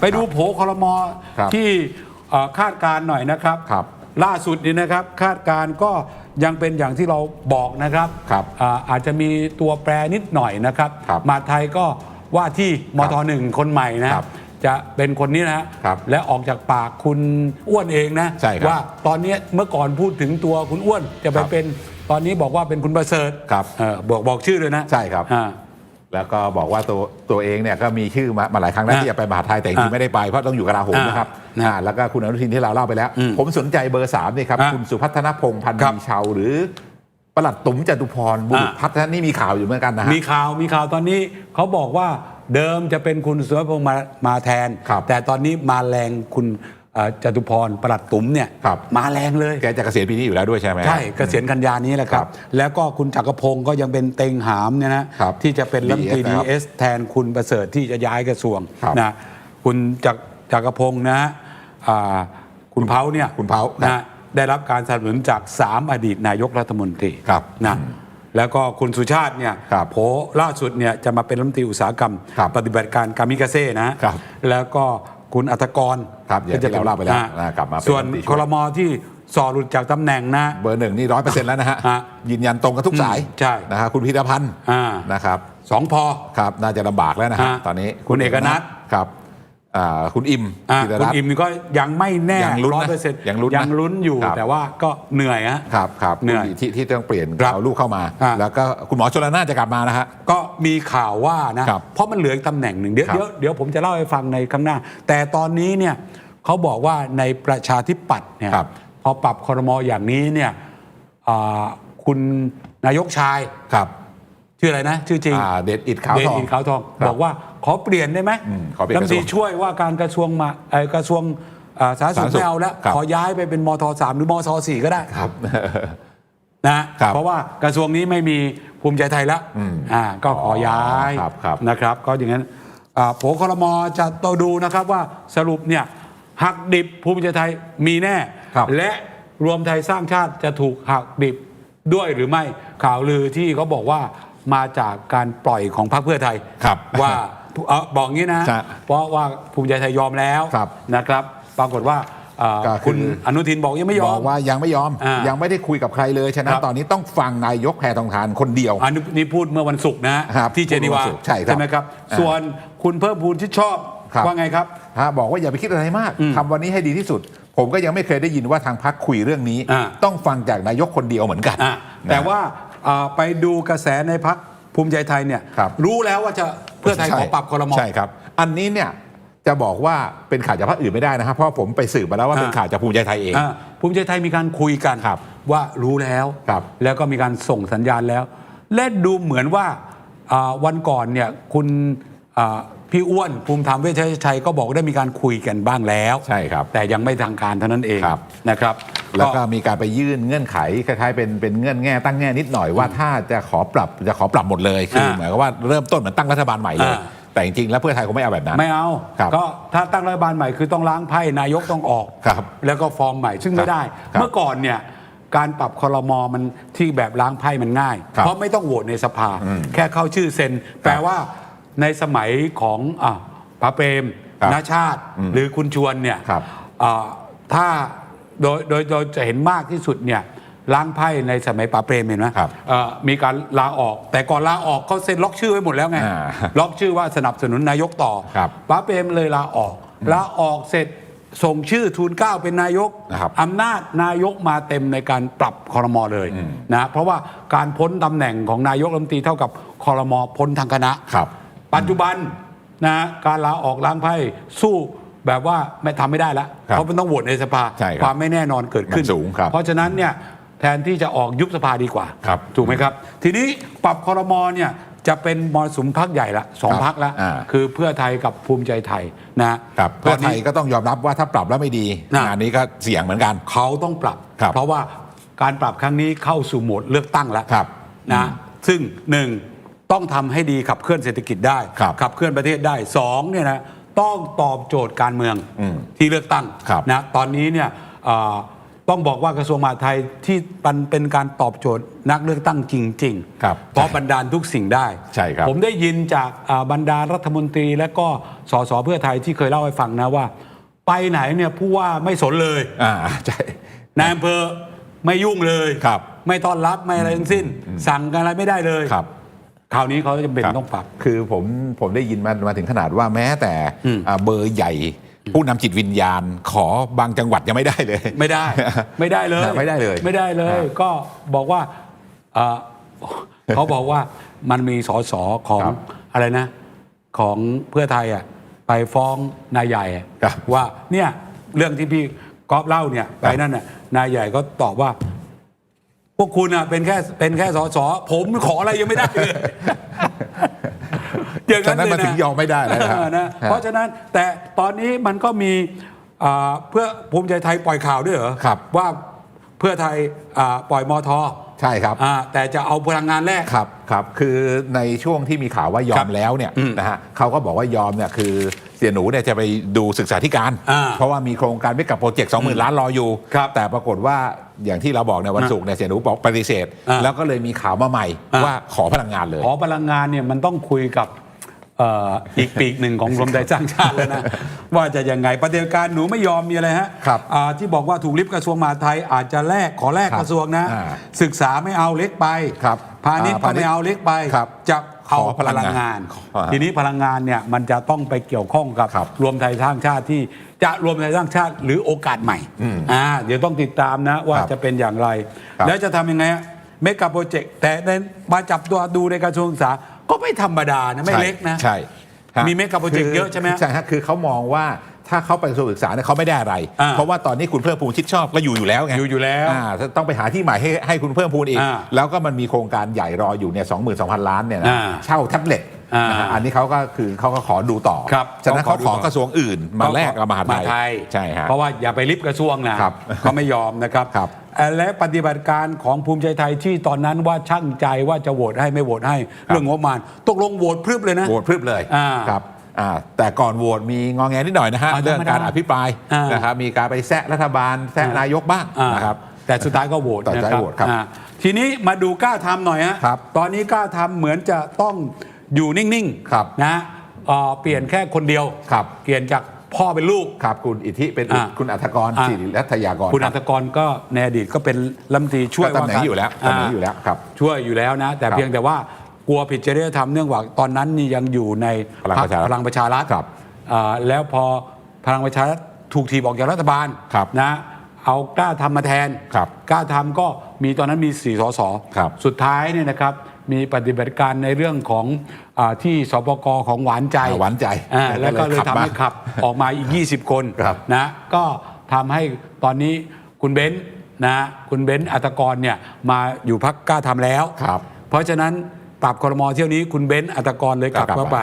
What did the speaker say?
ไปดูโผคอรมอครับที่เอ่อคาดการณ์หน่อยนะครับ ครับล่าสุดนี่นะครับคาดการณ์ก็ยังเป็นอย่างที่เราบอกนะครับครับอ่าอาจจะมีตัวแปรนิดหน่อยนะครับครับมาไทยก็ว่าที่มทหนึ่งคนใหม่นะครับจะเป็นคนนี้นะฮะครับและออกจากปากคุณอ้วนเองนะใช่ครับว่าตอนนี้เมื่อก่อนพูดถึงตัวคุณอ้วนจะไปครับเป็นตอนนี้บอกว่าเป็นคุณประเสริฐครับ เออบอกบอกชื่อเลยนะใช่ครับ อ่า แล้วก็บอกว่าตัวตัวเองเนี่ยก็มีชื่อมามาหลายครั้งแล้วอะที่จะไปมหาไทยแต่จริงอะๆไม่ได้ไปเพราะต้องอยู่กลาโหมอะนะครับนะอ่าแล้วก็คุณอนุทินที่เราเล่าไปแล้วอืมผมสนใจเบอร์สามนี่ครับอะคุณสุพัฒนพงษ์พันธ์ครับมีชาวหรือประหลัดตุ๋มจตุพรบุรุษอะพัฒน์นี่มีข่าวอยู่เหมือนกันนะฮะมีข่าวมีข่าวตอนนี้เขาบอกว่าเดิมจะเป็นคุณสุรพงษ์มามาแทนครับแต่ตอนนี้มาแรงคุณเอ่อ จตุพรประหลัดตุ๋มเนี่ยครับมาแรงเลยแกจะเกษียณปีนี้อยู่แล้วด้วยใช่ไหมใช่เกษียณกันยานี้แหละครัครับบแล้วก็คุณจักรพงศ์ก็ยังเป็นเต็งหามเนี่ยนะครับที่จะเป็นรัฐมนตรี DS ดีนะครับเอสแทนคุณประเสริฐที่จะย้ายกระทรวงครับนะคุณจักรจักรพงศ์นะฮะอ่าคุณเพ้าเนี่ยคุณเพ้าครับนะได้รับการสนับสนุนจาก 3 อดีตนายกรัฐมนตรีครับนะแล้วก็คุณสุชาติเนี่ยครับโผล่าสุดเนี่ยจะมาเป็นรัฐมนตรีอุตสาหกรรมครับปฏิบัติการกามิกาเซ่นะฮะครับแล้วก็คุณอัตกร ครับอย่างที่เราเล่าไปแล้วอ่นะกลับมาเป็นส่วนรัฐมนตรีช่วยครมที่สอหลุดจากตำแหน่งนะเบอร์หนึ่งนี่ร้อยเปอร์เซ็นต์แล้วนะฮะฮะยืนยันตรงกันทุกสายอืมใช่นะครับคุณพีรพันธ์อ่านะครับสองพอครับน่าจะลำบากแล้วนะฮะฮะตอนนี้คุณเอกนัทครับอ่า คุณอิมอะธีรคุณรัตน์อิมก็ยังไม่แน่ยังลุ้นนะร้อยเปอร์เซ็นต์ยังลุ้นนะยังลุ้นอยู่ครับ แต่ว่าก็เหนื่อยฮะ ครับครับเหนื่อยที่ที่ที่ต้องเปลี่ยนครับเอาลูกเข้ามา อะแล้วก็คุณหมอชลนานจะกลับมานะฮะ ก็มีข่าวว่านะ ครับเพราะมันเหลืออีกตำแหน่งหนึ่งเดี๋ยวครับเดี๋ยวเดี๋ยวผมจะเล่าให้ฟังในข้างหน้า แต่ตอนนี้เนี่ยเขาบอกว่าในประชาธิปัตย์เนี่ยครับพอปรับครมอย่างนี้เนี่ยอ่าคุณนายกชาย ครับชื่ออะไรนะ ชื่อจริง อ่าเดชอิดขาวเดชทองอินขาวทอง ครับบอกว่า ขอเปลี่ยนได้ไหมอืมขอเปลี่ยนรัฐมนตรีกระทรวงช่วยว่าการกระทรวงมาเอ่อกระทรวงอ่าสาธารณสุขสาธารณสุขไม่เอาแล้ว ครับ ขอย้ายไปเป็นมทสามหรือมทสี่ก็ได้ ครับ นะครับเพราะว่ากระทรวงนี้ไม่มีภูมิใจไทยแล้วอืมอ่าก็ขอย้ายครับครับ นะครับ ก็อย่างนั้นอ่าโผครมจะต้องดูนะครับว่าสรุปเนี่ยหักดิบภูมิใจไทยมีแน่ ครับ และรวมไทยสร้างชาติจะถูกหักดิบด้วยหรือไม่ข่าวลือที่เขาบอกว่ามาจากการปล่อยของพรรคเพื่อไทย ครับ ว่า เอ่อบอกงี้นะใช่เพราะว่าภูมิใจไทยยอมแล้วครับนะครับ ปรากฏว่าเอ่อก็คือ คุณอนุทินบอกยังไม่ยบออมกว่ายังไม่ยอม อ่ายัยังไม่ได้คุยกับใครเลยฉะนั้คนรับ ตอนนี้ต้องฟังนายกแพทองทานคนเดียว อันนี้นี่พูดเมื่อวันศุกร์นะฮะครับที่เจนีวาพูดเมื่อวันศุกร์ใช่ครับไหมครับ อ่าส่วนคุณเพิ่มพูนที่ชอบครับ ว่าไงครับ ฮะบอกว่าอย่าไปคิดอะไรมากทำวันนี้ให้ดีที่สุด ผมก็ยังไม่เคยได้ยินว่าทางพักคุยเรื่องนี้ อ่า ต้องฟังจากนายกคนเดียวเหมือนกันอะนะ แต่ว่าอ่าไปดูกระแสในพักภูมิใจไทยเนี่ยครับรู้แล้วว่าจะ เพื่อไทยขอปรับคอรมอใช่ครับ อันนี้เนี่ยจะบอกว่าเป็นข่าวจากพรรคอื่นไม่ได้นะครับเพราะผมไปสืบมาแล้วว่าเป็นอ่าข่าวจากภูมิใจไทยเองอ่าภูมิใจไทยมีการคุยกันครับว่ารู้แล้วครับแล้วก็มีการส่งสัญญาณแล้ว และดูเหมือนว่าอ่าวันก่อนเนี่ยคุณอ่า พี่อ้วนภูมิธรรมเวชชัยก็บอกว่าได้มีการคุยกันบ้างแล้ว ใช่ครับแต่ยังไม่ทางการเท่านั้นเองครับ นะครับ แล้วก็มีการไปยื่นเงื่อนไขคล้ายๆเป็นเป็นเงื่อนแง่ตั้งแง่นิดหน่อยว่าถ้าจะขอปรับจะขอปรับหมดเลยคืออ่าหมายความว่าเริ่มต้นเหมือนตั้งรัฐบาลใหม่เลยอ่าแต่จริงๆแล้วเพื่อไทยคงไม่เอาแบบนั้น ไม่เอาครับก็ถ้าตั้งรัฐบาลใหม่คือต้องล้างไพ่นายกต้องออกครับแล้วก็ฟอร์มใหม่ซึ่งครับไม่ได้ครับเมื่อก่อนเนี่ยการปรับคอรมอมันที่แบบล้างไพ่มันง่ายครับเพราะไม่ต้องโหวตในสภาอืมแค่เข้าชื่อเซ็น แปลว่า ในสมัยของอะพระเปรมครับนาชาติ อืมหรือคุณชวนเนี่ยครับอ่าถ้าโดยโดยโดยจะเห็นมากที่สุดเนี่ยล้างไพ่ในสมัยป๋าเปรมเห็นไหมครับเอ่อมีการลาออก แต่ก่อนลาออกเขาเซ็นล็อกชื่อไว้หมดแล้วไง อ่าล็อกชื่อว่าสนับสนุนนายกต่อครับป้าเปรมเลยลาออกลาออกเสร็จส่งชื่อทูลเกล้าเป็นนายกนะครับ อำนาจนายกมาเต็มในการปรับคอรมอเลยนะเพราะว่าการพ้นตำแหน่งของนายกรัฐมนตรีเท่ากับคอรมอพ้นทางคณะ ครับ ปัจจุบันนะการลาออกล้างไพ่สู้แบบว่าไม่ทำไม่ได้แล้วครับเพราะมันต้องโหวตในสภาใช่ครับความไม่แน่นอนเกิดขึ้นมันสูงครับเพราะฉะนั้นเนี่ยแทนที่จะออกยุบสภาดีกว่าครับถูกไหมครับ ทีนี้ปรับคอรมอเนี่ยจะเป็นมรสุมพักใหญ่ละสองครับพักละอ่าคือเพื่อไทยกับภูมิใจไทยนะครับเพื่อไทยตนนี้ก็ต้องยอมรับว่าถ้าปรับแล้วไม่ดีนะงานนี้ก็เสี่ยงเหมือนกันเขาต้องปรับครับ เพราะว่าการปรับครั้งนี้เข้าสู่โหมดเลือกตั้งแล้วครับนะซึ่งหนึ่ง ต้องทำให้ดีขับเคลื่อนเศรษฐกิจได้ครับขับเคลื่อนประเทศได้สองเนี่ยนะต้องตอบโจทย์การเมืองอืมที่เลือกตั้งครับนะตอนนี้เนี่ยเอ่อต้องบอกว่ากระทรวงมหาดไทยที่มันเป็นการตอบโจทย์นักเลือกตั้งจริงครับเพราะบันดาลทุกสิ่งได้ใช่ครับผมได้ยินจากอ่าบรรดารัฐมนตรีและก็สสเพื่อไทยที่เคยเล่าให้ฟังนะว่า ไปไหนเนี่ยผู้ว่าไม่สนเลยอ่าใช่นายอำเภอไม่ยุ่งเลยครับ ไม่ต้อนรับไม่อะไรทั้งสิ้น สั่งกันอะไรไม่ได้เลยครับ คราวนี้เขาจะเป็นครับต้องปรับ คือผมผมได้ยินมามาถึงขนาดว่าแม้แต่อืมอ่าเบอร์ใหญ่ผู้นำจิตวิญญาณ ขอบางจังหวัดยังไม่ได้เลย ไม่ได้ ไม่ได้เลยไม่ได้เลยไม่ได้เลยครับก็บอกว่าเอ่อเขาบอกว่ามันมีสสของครับอะไรนะ ของเพื่อไทยอะไปฟ้องนายใหญ่อะครับว่าเนี่ยเรื่องที่พี่ก๊อฟเล่าเนี่ยไปนั่นน่ะนายใหญ่ก็ตอบว่า พวกคุณอะเป็นแค่เป็นแค่สสผมขออะไรยังไม่ได้เลยอย่างฉะนั้นเลมันถึงยอมไม่ได้แล้วครับเออนะเพราะฉะนั้นแต่ตอนนี้มันก็มีอ่าเพื่อภูมิใจไทยปล่อยข่าวด้วยเหรอครับว่าเพื่อไทยอ่าปล่อยมอทอใช่ครับอ่าแต่จะเอาพลังงานแรกครับครับ คือในช่วงที่มีข่าวว่ายอครัมบแล้วเนี่ยอืมนะฮะเขาก็บอกว่ายอมเนี่ยคือเสียหนูเนี่ยจะไปดูศึกษาธิการอ่าเพราะว่ามีโครงการไม่กับโปรเจกต์สองหมื่นล้านรออยู่ครับแต่ปรากฏว่า อย่างที่เราบอกในวันอ่าศุกร์เนี่ยเสียหนูบอกปฏิเสธอ่าแล้วก็เลยมีข่าวมาใหม่อ่าว่าขอพลังงานเลย ขอพลังงานเนี่ยมันต้องคุยกับเอ่ออีกปีกหนึ่งของรวมไทยสร้างชาติแล้วนะ ว่าจะยังไงประเด็นการหนูไม่ยอมมีอะไรฮะครับอ่าที่บอกว่าถูกลิฟต์กระทรวงมหาดไทยอาจจะแลกขอแลกครับกระทรวงนะอ่าศึกษาไม่เอาเล็กไปครับพาณิชย์อ่าก็พาณิชย์ไม่เอาเล็กไปครับจะเอาขอพพลัลังงงานงานอ่าทีนี้พลังงานเนี่ยมันจะต้องไปเกี่ยวข้องกับครับรวมไทยสร้างชาติที่จะรวมไทยสร้างชาติหรือโอกาสใหม่อืมอ่าเดี๋ยวต้องติดตามนะว่าครับจะเป็นอย่างไรครับแล้วจะทำยังไงฮะเมกะโปรเจกต์แต่ในมาจับตัวดูในกระทรวงศึกษา ก็ไม่ธรรมดานะไม่เล็กนะ ใช่ฮะมีเมกะโปรเจกต์คืเยอะใช่ไหมใช่ฮะคือเขามองว่าถ้าเขาไปกระทรวงศึกษาเนี่ยเขาไม่ได้อะไร อ่าเพราะว่าตอนนี้คุณเพิ่มพูนชิดชอบก็อยู่อยู่แล้วไงอยู่อยู่แล้วาต้องไปหาที่ใหม่ให้ให้คุณเพิ่มพูนอีก อ่าแล้วก็มันมีโครงการใหญ่รออยู่เนี่ยสองหมื่นสองพันล้านเนี่ยนะอ่า เช่าแท็บเล็ต อ่านนะฮะอันนี้เขาก็คือเขาก็ขอดูต่อครับฉะนั้นเขาเขาขอดูขอต่อ กระทรวงอื่นมาแลกกับมหาดไทยใช่ฮะ เพราะว่าอย่าไปริบกระทรวงนะครับเขาไม่ยอมนะครับครับ เอ่อและปฏิบัติการของภูมิใจไทยที่ตอนนั้นว่าช่างใจว่าจะโหวตให้ไม่โหวตให้ เรื่องงบประมาณตกลงโหวตพรึบเลยนะ โหวตพรึบเลยอ่าครับอ่าแต่ก่อนโหวตมีงองแงนิดหน่อยนะฮะอ่าเรื่องการธรรมดาอภิปรายอ่านนะครับมีการไปแซะรัฐบาลแซะอ่าน นายกบ้างอ่านะครับ แต่สุดท้ายก็โหวตตัดใจนะครับโหวตครับอ่าทีนี้มาดูกล้าทำหน่อยฮะครับ ตอนนี้กล้าทำเหมือนจะต้อง อยู่นิ่งครับนะเอ่อเปลี่ยนแค่คนเดียว ครับ เปลี่ยนจากพ่อเป็นลูก ครับคุณอิทธิเป็นอ่าคุณอัธกรอ่าศิริรัตยากรคุณรัอับธกรก็ในอดีตก็เป็นรัฐมนตรีช่วยก็ตำแหน่งว่าการอยู่แล้วตำแหน่งอยู่แล้วครับ ช่วยอยู่แล้วนะ แต่ครับเพียงแต่ว่ากลัวผิดจริยธรรมเนื่องว่าตอนนั้นนี่ยังอยู่ในพลังประชารัฐพลังประชารัฐครับอ่าแล้วพอพลังประชารัฐถูกถีบออกจากรัฐบาลครับนะเอากล้าทำมาแทนครับกล้าทำก็มีตอนนั้นมีสี่สสครับ สุดท้ายเนี่ยนะครับ มีปฏิบัติการในเรื่องของอาที่สปกของหวานใจอ่าหวานใจอ่าแล้วก็เลยขับทำให้มาขับออกมาอีก 20 คนครับนะก็ทำให้ตอนนี้คุณเบนซ์นะคุณเบนซ์อัตกรเนี่ยมาอยู่พักกล้าทำแล้วครับเพราะฉะนั้นปรับครมเที่ยวนี้คุณเบนซ์อัตกรเลยกลับกลับเข้าไป